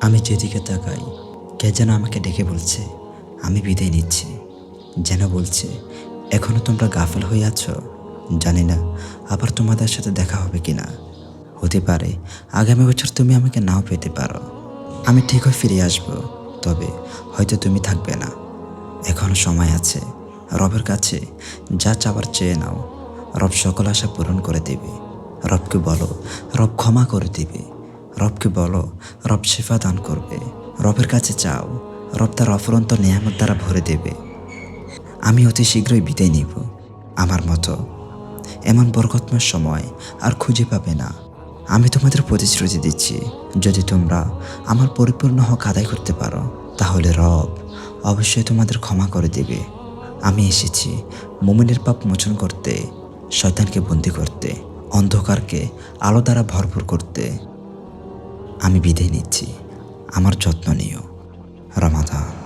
আমি যেদিকে তাকাই, কে যেন আমাকে ডেকে বলছে, আমি বিদায় নিচ্ছি। যেন বলছে, এখনও তোমরা গাফল হয়ে আছো? জানি না, আবার তোমাদের সাথে দেখা হবে কি না হতে পারে, আগামী বছর তুমি আমাকে নাও পেতে পারো। আমি ঠিক হয়ে ফিরে আসব, তবে হয়তো তুমি থাকবে না। এখনও সময় আছে। রবের কাছে যা চাবার চেয়ে নাও। রব সকল আশা পূরণ করে দেবে। রবকে বলো, রব ক্ষমা করে দিবে। রবকে বলো, রব শেফা দান করবে। রবের কাছে চাও, রব তার অফরন্ত নিয়ামত দ্বারা ভরে দেবে। আমি অতি শীঘ্রই বিদায় নিব, আমার মতো। এমন বরকতময় সময় আর খুঁজে পাবে না। আমি তোমাদের প্রতিশ্রুতি দিচ্ছি, যদি তোমরা আমার পরিপূর্ণ হক আদায় করতে পারো, তাহলে রব অবশ্যই তোমাদের ক্ষমা করে দেবে। আমি এসেছি মোমিনের পাপ মোচন করতে, শয়তানকে বন্দি করতে। অন্ধকারকে আলো দ্বারা ভরপুর করতে আমি বিদায় নিচ্ছি। আমার যত্ন নিও। রমাদান